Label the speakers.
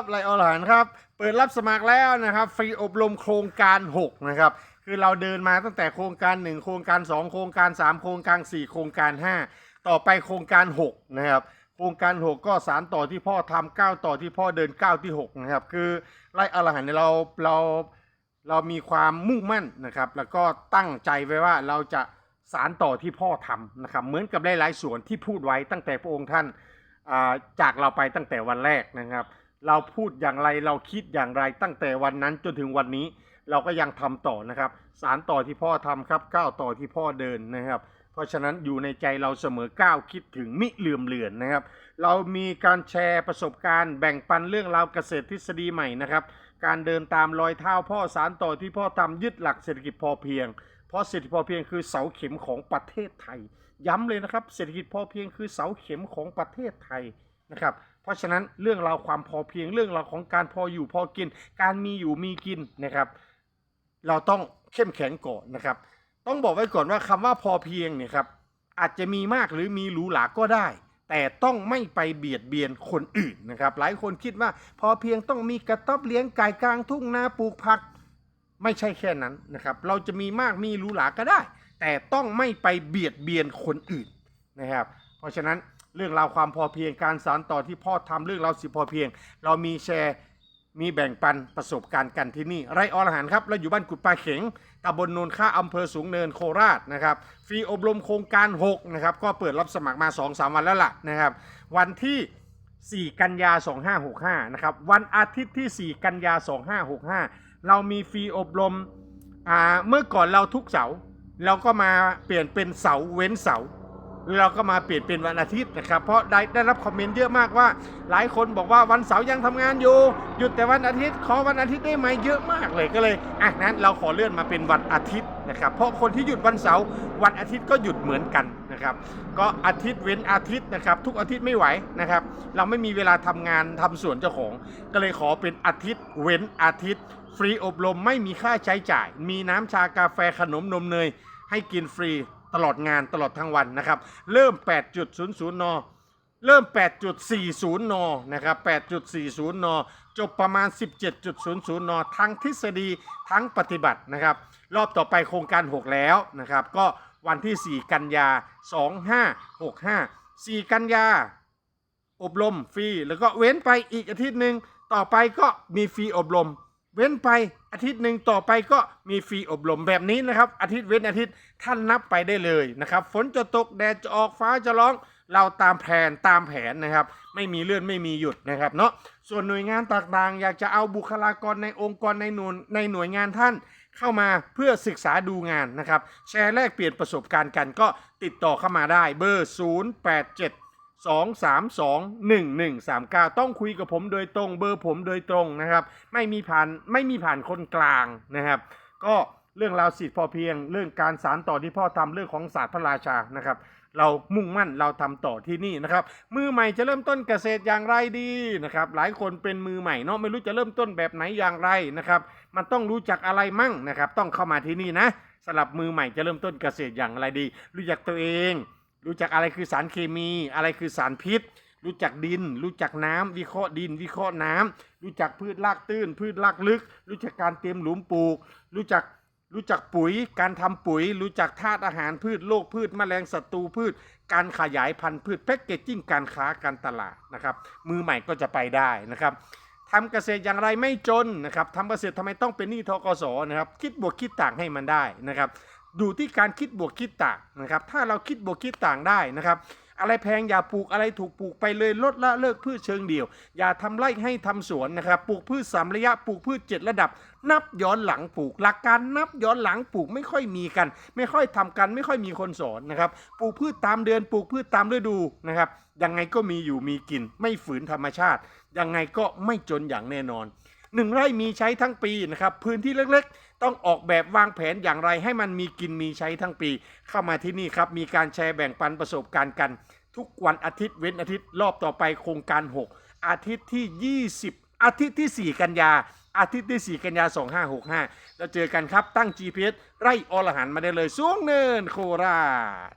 Speaker 1: บไลออลหานครับ เปิดรับสมัครแล้วนะครับ ฟรีอบรมโครงการ 6 นะครับ คือเราเดินมาตั้งแต่โครงการ 1 โครงการ 2 โครงการ 3 โครงการ 4 โครงการ 5 ต่อไปโครงการ 6 นะครับ โครงการ 6 ก็สารต่อที่พ่อทำก้าต่อที่พ่อเดินก้าที่ 6 นะครับ คือไลออลหานเราเราเรามีความมุ่งมั่นนะครับ แล้วก็ตั้งใจไว้ว่าเราจะสารต่อที่พ่อทำนะครับ เหมือนกับหลายๆส่วนที่พูดไว้ตั้งแต่พระองค์ท่านาจากเราไปตั้งแต่วันแรกนะครับ เราพูดอย่างไรเราคิดอย่างไรตั้งแต่วันนั้นจนถึงวันนี้เราก็ยังทำต่อนะครับ สารต่อที่พ่อทำครับก้าวต่อที่พ่อเดินนะครับ เพราะฉะนั้นอยู่ในใจเราเสมอก้าวคิดถึงมิเลื่อมเลือนนะครับ เรามีการแชร์ประสบการณ์ แบ่งปันเรื่องราวเกษตรทฤษฎีใหม่นะครับ การเดินตามรอยเท้าพ่อสารต่อที่พ่อทำยึดหลักเศรษฐกิจพอเพียง เพราะเศรษฐกิจพอเพียงคือเสาเข็มของประเทศไทย ย้ำเลยนะครับ เศรษฐกิจพอเพียงคือเสาเข็มของประเทศไทยนะครับ เพราะฉะนั้นเรื่องราวความพอเพียงเรื่องราวของการพออยู่พอกิน การมีอยู่มีกินนะครับ เราต้องเข้มแข็งก่อนนะครับ ต้องบอกไว้ก่อนว่าคำว่าพอเพียงเนี่ยครับอาจจะมีมากหรือมีหรูหราก็ได้ แต่ต้องไม่ไปเบียดเบียนคนอื่นนะครับ หลายคนคิดว่าพอเพียงต้องมีกระต๊อบเลี้ยงไก่กลางทุ่งนาปลูกผักไม่ใช่แค่นั้นนะครับ เราจะมีมากมีหรูหราก็ได้ แต่ต้องไม่ไปเบียดเบียนคนอื่นนะครับ เพราะฉะนั้น เรื่องราวความพอเพียงการสานต่อที่พ่อทำเรื่องราวสิพอเพียง เรามีแชร์มีแบ่งปันประสบการณ์กันที่นี่ ไรอรหันครับเราอยู่บ้านกุดปลาเข็งตำบลโนนค่าอำเภอสูงเนินโคราชนะครับฟรีอบรมโครงการ6นะครับก็เปิดรับสมัครมา 2-3 วันแล้วล่ะนะครับ วันที่ 4 กันยา 2565 นะครับ วันอาทิตย์ที่ 4 กันยา 2565 เรามีฟรีอบรมอ่าเมื่อก่อนเราทุกเสาร์เราก็มาเปลี่ยนเป็นเสาเว้นเสาร์ เราก็มาเปลี่ยนเป็นวันอาทิตย์นะครับ เพราะได้ได้รับคอมเมนต์เยอะมากว่า หลายคนบอกว่าวันเสาร์ยังทำงานอยู่หยุดแต่วันอาทิตย์ขอวันอาทิตย์ได้ไหมเยอะมากเลยก็เลยอะนั้นเราขอเลื่อนมาเป็นวันอาทิตย์นะครับ เพราะคนที่หยุดวันเสาร์วันอาทิตย์ก็หยุดเหมือนกันนะครับ ก็อาทิตย์เว้นอาทิตย์นะครับ ทุกอาทิตย์ไม่ไหวนะครับ เราไม่มีเวลาทำงานทำสวนเจ้าของ ก็เลยขอเป็นอาทิตย์เว้นอาทิตย์ ฟรีอบรมไม่มีค่าใช้จ่าย มีน้ำชากาแฟขนมนมเนยให้กินฟรี ตลอดงานตลอดทั้งวันนะครับ เริ่ม 8.00 น เริ่ม 8.40 น นะครับ 8.40 น จบประมาณ 17.00 น ทั้งทฤษฎีทั้งปฏิบัตินะครับ รอบต่อไปโครงการ 6 แล้วนะครับ ก็วันที่ 4 กันยา 2565 4 กันยา อบรมฟรี แล้วก็เว้นไปอีกอาทิตย์หนึ่งต่อไปก็มีฟรีอบรม เว้นไปอาทิตย์หนึ่งต่อไปก็มีฟรีอบรมแบบนี้นะครับ อาทิตย์เว้นอาทิตย์ท่านนับไปได้เลยนะครับ ฝนจะตกแดดจะออกฟ้าจะร้อง เราตามแผนตามแผนนะครับ ไม่มีเลื่อนไม่มีหยุดนะครับเนาะส่วนหน่วยงานต่างๆ อยากจะเอาบุคลากรในองค์กรในหน่วยในหน่วยงานท่านเข้ามาเพื่อศึกษาดูงานนะครับ แชร์แลกเปลี่ยนประสบการณ์กันก็ติดต่อเข้ามาได้เบอร์ 087 2 1 1 3 9 ต้องคุยกับผมโดยตรงเบอร์ผมโดยตรงนะครับ ไม่มีผ่านไม่มีผ่านคนกลางนะครับ ก็เรื่องราวสิทธิพอเพียง เรื่องการสารต่อที่พ่อทำเรื่องของศาสตร์พระราชานะครับ เรามุ่งมั่นเราทำต่อที่นี่นะครับ มือใหม่จะเริ่มต้นเกษตรอย่างไรดีนะครับ หลายคนเป็นมือใหม่เนาะไม่รู้จะเริ่มต้นแบบไหนอย่างไรนะครับ มันต้องรู้จักอะไรมั่งนะครับ ต้องเข้ามาที่นี่นะสำหรับมือใหม่จะเริ่มต้นเกษตรอย่างไรดี รู้จักตัวเอง รู้จักอะไรคือสารเคมี อะไรคือสารพิษ รู้จักดิน รู้จักน้ำวิเคราะห์ดิน วิเคราะห์น้ำรู้จักพืชรากตื้น พืชรากลึก รู้จักการเตรียมหลุมปลูก รู้จักรู้จักปุ๋ย การทำปุ๋ย รู้จักธาตุอาหารพืชโรคพืชแมลงศัตรูพืช การขยายพันธุ์พืชแพ็กเกจจิ้งการค้าการตลาดนะครับ มือใหม่ก็จะไปได้นะครับทำเกษตรอย่างไรไม่จนนะครับทำเกษตรทำไมต้องเป็นหนี้ทกสนะครับ คิดบวกคิดต่างให้มันได้นะครับ ดูที่การคิดบวกคิดต่างนะครับ ถ้าเราคิดบวกคิดต่างได้นะครับอะไรแพงอย่าปลูกอะไรถูกปลูกไปเลยลดละเลิกพืชเชิงเดี่ยว อย่าทำไร่ให้ทำสวนนะครับ ปลูกพืชสามระยะปลูกพืชเจ็ดระดับ นับย้อนหลังปลูก หลักการนับย้อนหลังปลูกไม่ค่อยมีกัน ไม่ค่อยทำกัน ไม่ค่อยมีคนสอนนะครับ ปลูกพืชตามเดือนปลูกพืชตามฤดูนะครับยังไงก็มีอยู่มีกิน ไม่ฝืนธรรมชาติยังไงก็ไม่จนอย่างแน่นอน หนึ่งไร่มีใช้ทั้งปีนะครับพื้นที่เล็กๆ ต้องออกแบบวางแผนอย่างไรให้มันมีกินมีใช้ทั้งปี เข้ามาที่นี่ครับมีการแชร์แบ่งปันประสบการณ์กัน ทุกวันอาทิตย์เว้นอาทิตย์รอบต่อไปโครงการ 6 อาทิตย์ที่ 20 อาทิตย์ที่ 4 กันยา อาทิตย์ที่ 4 กันยา 2565 แล้วเจอกันครับตั้ง GPS ไร่อรหันมาได้เลยสูงเนินโคราช